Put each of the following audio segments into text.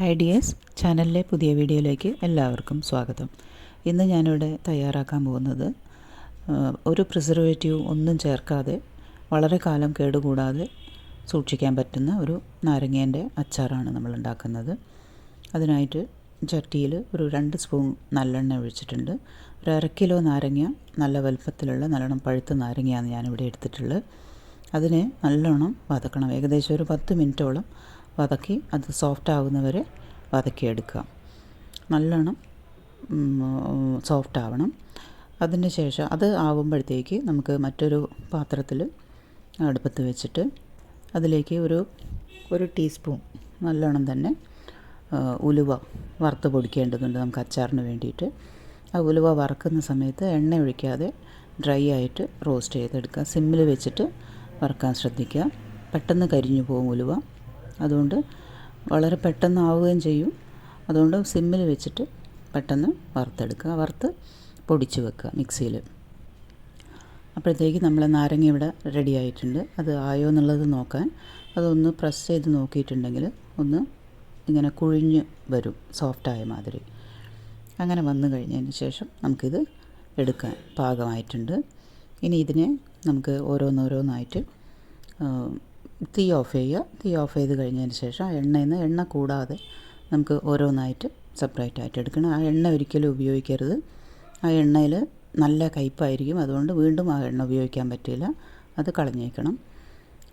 Hi dears ചാനലിലെ പുതിയ വീഡിയോയിലേക്ക് എല്ലാവർക്കും സ്വാഗതം. ഇന്ന് ഞാനിവിടെ തയ്യാറാക്കാൻ പോകുന്നത് ഒരു പ്രിസർവേറ്റീവ് ഒന്നും ചേർക്കാതെ വളരെ കാലം കേടുകൂടാതെ സൂക്ഷിക്കാൻ പറ്റുന്ന ഒരു നാരങ്ങേന്റെ അച്ചാറാണ് നമ്മൾ ഉണ്ടാക്കുന്നത്. അതിനായിട്ട് ചട്ടിയിൽ ഒരു രണ്ട് സ്പൂൺ നല്ലെണ്ണ ഒഴിച്ചിട്ടുണ്ട്. ഒരു അര കിലോ നാരങ്ങ നല്ല വലുപ്പത്തിലുള്ള നല്ലോണം പഴുത്ത നാരങ്ങയാണ് ഞാനിവിടെ എടുത്തിട്ടുള്ളത്. അതിനെ നല്ലോണം വതക്കണം. ഏകദേശം ഒരു പത്ത് മിനിറ്റോളം വതക്കി അത് സോഫ്റ്റ് ആവുന്നവരെ വതക്കിയെടുക്കുക നല്ലോണം സോഫ്റ്റ് ആവണം. അതിന് ശേഷം അത് ആവുമ്പോഴത്തേക്ക് നമുക്ക് മറ്റൊരു പാത്രത്തിൽ അടുപ്പത്ത് വെച്ചിട്ട് അതിലേക്ക് ഒരു ഒരു ടീസ്പൂൺ നല്ലോണം തന്നെ ഉലുവ വറുത്ത് പൊടിക്കേണ്ടതുണ്ട് നമുക്ക് അച്ചാറിന് വേണ്ടിയിട്ട്. ആ ഉലുവ വറക്കുന്ന സമയത്ത് എണ്ണ ഒഴിക്കാതെ ഡ്രൈ ആയിട്ട് റോസ്റ്റ് ചെയ്തെടുക്കുക. സിമ്മിൽ വെച്ചിട്ട് വറക്കാൻ ശ്രദ്ധിക്കുക. പെട്ടെന്ന് കരിഞ്ഞു പോകും ഉലുവ. അതുകൊണ്ട് വളരെ പെട്ടെന്ന് ആവുകയും ചെയ്യും. അതുകൊണ്ട് സിമ്മിൽ വെച്ചിട്ട് പെട്ടെന്ന് വറുത്തെടുക്കുക. വറുത്ത് പൊടിച്ച് വെക്കുക മിക്സിയിൽ. അപ്പോഴത്തേക്ക് നമ്മൾ നാരങ്ങ ഇവിടെ റെഡി ആയിട്ടുണ്ട്. അത് ആയോ എന്നുള്ളത് നോക്കാൻ. അതൊന്ന് പ്രസ് ചെയ്ത് നോക്കിയിട്ടുണ്ടെങ്കിൽ ഒന്ന് ഇങ്ങനെ കുഴിഞ്ഞ് വരും. സോഫ്റ്റായ മാതിരി. അങ്ങനെ വന്നു കഴിഞ്ഞതിന് ശേഷം നമുക്കിത് എടുക്കാൻ പാകമായിട്ടുണ്ട്. ഇനി ഇതിനെ നമുക്ക് ഓരോന്നോരോന്നായിട്ട് തീ ഓഫ് ചെയ്യുക. തീ ഓഫ് ചെയ്ത് കഴിഞ്ഞതിന് ശേഷം എണ്ണയിൽ നിന്ന് എണ്ണ കൂടാതെ നമുക്ക് ഓരോന്നായിട്ട് സെപ്പറേറ്റ് ആയിട്ട് എടുക്കണം. ആ എണ്ണ ഒരിക്കലും ഉപയോഗിക്കരുത്. ആ എണ്ണയിൽ നല്ല കയ്പായിരിക്കും. അതുകൊണ്ട് വീണ്ടും ആ എണ്ണ ഉപയോഗിക്കാൻ പറ്റില്ല. അത് കളഞ്ഞേക്കണം.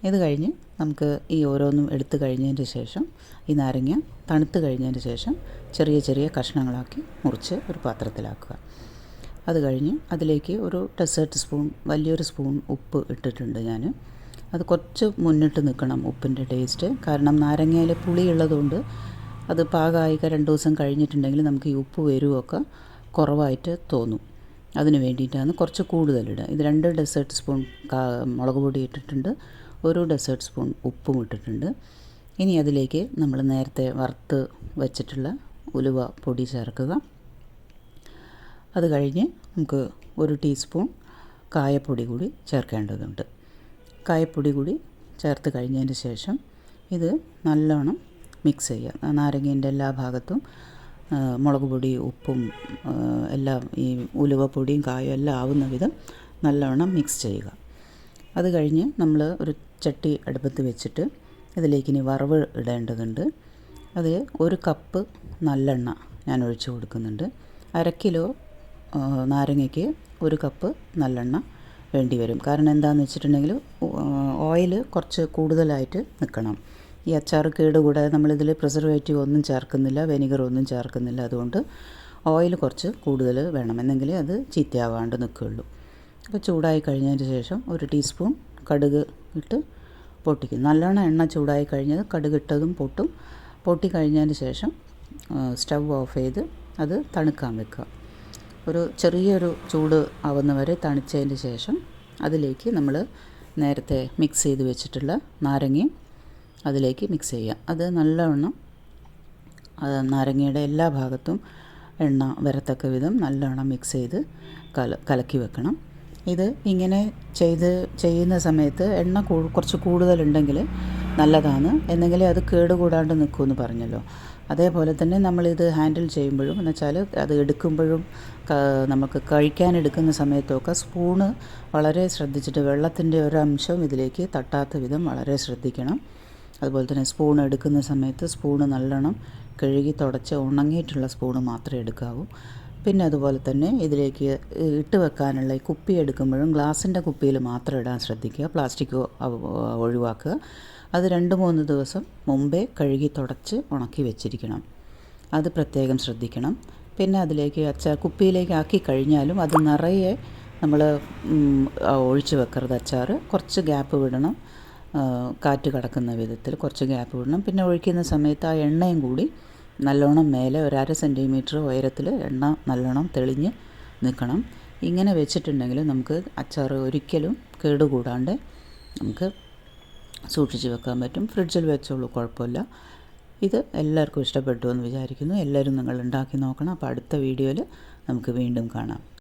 ഇത് കഴിഞ്ഞ് നമുക്ക് ഈ ഓരോന്നും എടുത്തു കഴിഞ്ഞതിന് ശേഷം ഈ നാരങ്ങ തണുത്ത് കഴിഞ്ഞതിന് ശേഷം ചെറിയ ചെറിയ കഷ്ണങ്ങളാക്കി മുറിച്ച് ഒരു പാത്രത്തിലാക്കുക. അത് കഴിഞ്ഞ് അതിലേക്ക് ഒരു ഡെസേർട്ട് സ്പൂൺ വലിയൊരു സ്പൂൺ ഉപ്പ് ഇട്ടിട്ടുണ്ട് ഞാൻ അത് കുറച്ച് മുന്നിട്ട് നിൽക്കണം ഉപ്പിന്റെ ടേസ്റ്റ്. കാരണം നാരങ്ങയിൽ പുളിയുള്ളതുകൊണ്ട് അത് പാകമായി രണ്ട് ദിവസം കഴിഞ്ഞിട്ടുണ്ടെങ്കിൽ നമുക്ക് ഈ ഉപ്പ് വരുമൊക്കെ കുറവായിട്ട് തോന്നും. അതിന് വേണ്ടിയിട്ടാണ് കുറച്ച് കൂടുതലിടുക ഇത് രണ്ട് ഡെസേർട്ട് സ്പൂൺ മുളക് പൊടി ഇട്ടിട്ടുണ്ട്. ഒരു ഡെസേർട്ട് സ്പൂൺ ഉപ്പും ഇട്ടിട്ടുണ്ട്. ഇനി അതിലേക്ക് നമ്മൾ നേരത്തെ വറുത്ത് വച്ചിട്ടുള്ള ഉലുവ പൊടി ചേർക്കുക. അത് കഴിഞ്ഞ് നമുക്ക് ഒരു ടീസ്പൂൺ കായപ്പൊടി കൂടി ചേർക്കേണ്ടതുണ്ട്. കായപ്പൊടി കൂടി ചേർത്ത് കഴിഞ്ഞതിന് ശേഷം ഇത് നല്ലോണം മിക്സ് ചെയ്യുക. നാരങ്ങേന്റെ എല്ലാ ഭാഗത്തും മുളക് പൊടി ഉപ്പും എല്ലാം ഈ ഉലുവപ്പൊടിയും കായും എല്ലാം ആവുന്ന വിധം നല്ലോണം മിക്സ് ചെയ്യുക. അത് കഴിഞ്ഞ് നമ്മൾ ഒരു ചട്ടി അടുപ്പത്ത് വെച്ചിട്ട് ഇതിലേക്ക് ഇനി വറവ് ഇടേണ്ടതുണ്ട്. അതിൽ ഒരു കപ്പ് നല്ലെണ്ണ ഞാൻ ഒഴിച്ചു കൊടുക്കുന്നുണ്ട്. അര കിലോ നാരങ്ങയ്ക്ക് ഒരു കപ്പ് നല്ലെണ്ണ വേണ്ടി വരും. കാരണം എന്താണെന്ന് വെച്ചിട്ടുണ്ടെങ്കിൽ ഓയിൽ കുറച്ച് കൂടുതലായിട്ട് നിൽക്കണം. ഈ അച്ചാർ കേടുകൂടാതെ നമ്മളിതിൽ പ്രിസർവേറ്റീവ് ഒന്നും ചേർക്കുന്നില്ല വെനിഗർ ഒന്നും ചേർക്കുന്നില്ല. അതുകൊണ്ട് ഓയിൽ കുറച്ച് കൂടുതൽ വേണം. എന്നെങ്കിൽ അത് ചീത്തയാവാണ്ട് നിൽക്കുകയുള്ളൂ. അപ്പോൾ ചൂടായി കഴിഞ്ഞതിന് ശേഷം ഒരു ടീസ്പൂൺ കടുക് ഇട്ട് പൊട്ടിക്കും. നല്ലോണം എണ്ണ ചൂടായി കഴിഞ്ഞത് കടുക് ഇട്ടതും പൊട്ടും. പൊട്ടി കഴിഞ്ഞതിന് ശേഷം സ്റ്റവ് ഓഫ് ചെയ്ത് അത് തണുക്കാൻ വെക്കുക. ഒരു ചെറിയൊരു ചൂട് ആവുന്നവരെ തണിച്ചതിന് ശേഷം അതിലേക്ക് നമ്മൾ നേരത്തെ മിക്സ് ചെയ്ത് വെച്ചിട്ടുള്ള നാരങ്ങയും അതിലേക്ക് മിക്സ് ചെയ്യുക. അത് നല്ലവണ്ണം നാരങ്ങയുടെ എല്ലാ ഭാഗത്തും എണ്ണ വരത്തക്ക വിധം നല്ലവണ്ണം മിക്സ് ചെയ്ത് കല കലക്കി വെക്കണം. ഇത് ഇങ്ങനെ ചെയ്ത് ചെയ്യുന്ന സമയത്ത് എണ്ണ കുറച്ച് കൂടുതലുണ്ടെങ്കിൽ നല്ലതാണ്. എന്നെങ്കിലേ അത് കേടുകൂടാണ്ട് നിൽക്കുമെന്ന് പറഞ്ഞല്ലോ. അതേപോലെ തന്നെ നമ്മളിത് ഹാൻഡിൽ ചെയ്യുമ്പോഴും എന്ന് വെച്ചാൽ അത് എടുക്കുമ്പോഴും നമുക്ക് കഴിക്കാൻ എടുക്കുന്ന സമയത്തൊക്കെ സ്പൂണ് വളരെ ശ്രദ്ധിച്ചിട്ട് വെള്ളത്തിന്റെ ഒരംശം ഇതിലേക്ക് തട്ടാത്ത വിധം വളരെ ശ്രദ്ധിക്കണം. അതുപോലെ തന്നെ സ്പൂൺ എടുക്കുന്ന സമയത്ത് സ്പൂണ് നല്ലോണം കഴുകി തുടച്ച് ഉണങ്ങിയിട്ടുള്ള സ്പൂണ് മാത്രമേ എടുക്കാവൂ. പിന്നെ അതുപോലെ തന്നെ ഇതിലേക്ക് ഇട്ട് വെക്കാനുള്ള ഈ കുപ്പി എടുക്കുമ്പോഴും ഗ്ലാസിന്റെ കുപ്പിയിൽ മാത്രം ഇടാൻ ശ്രദ്ധിക്കുക പ്ലാസ്റ്റിക് ഒഴിവാക്കുക. അത് രണ്ട് മൂന്ന് ദിവസം മുമ്പേ കഴുകി തുടച്ച് ഉണക്കി വെച്ചിരിക്കണം. അത് പ്രത്യേകം ശ്രദ്ധിക്കണം. പിന്നെ അതിലേക്ക് അച്ചാർ കുപ്പിയിലേക്ക് ആക്കി കഴിഞ്ഞാലും അത് നിറയെ നമ്മൾ ഒഴിച്ചു വെക്കരുത് അച്ചാർ കുറച്ച് ഗ്യാപ്പ് വിടണം. കാറ്റ് കടക്കുന്ന വിധത്തിൽ കുറച്ച് ഗ്യാപ്പ് വിടണം. പിന്നെ ഒഴിക്കുന്ന സമയത്ത് ആ എണ്ണയും കൂടി നല്ലോണം മേലെ ഒരു അര സെന്റിമീറ്റർ ഉയരത്തിൽ എണ്ണ നല്ലോണം തെളിഞ്ഞ് നിൽക്കണം ഇങ്ങനെ വെച്ചിട്ടുണ്ടെങ്കിൽ നമുക്ക് അച്ചാർ ഒരിക്കലും കേടുകൂടാണ്ട് നമുക്ക് സൂക്ഷിച്ച് വെക്കാൻ പറ്റും. ഫ്രിഡ്ജിൽ വെച്ചോളൂ കുഴപ്പമില്ല. ഇത് എല്ലാവർക്കും ഇഷ്ടപ്പെട്ടു എന്ന് വിചാരിക്കുന്നു. എല്ലാവരും നിങ്ങൾ ഉണ്ടാക്കി നോക്കണം. അപ്പോൾ അടുത്ത വീഡിയോയിൽ നമുക്ക് വീണ്ടും കാണാം.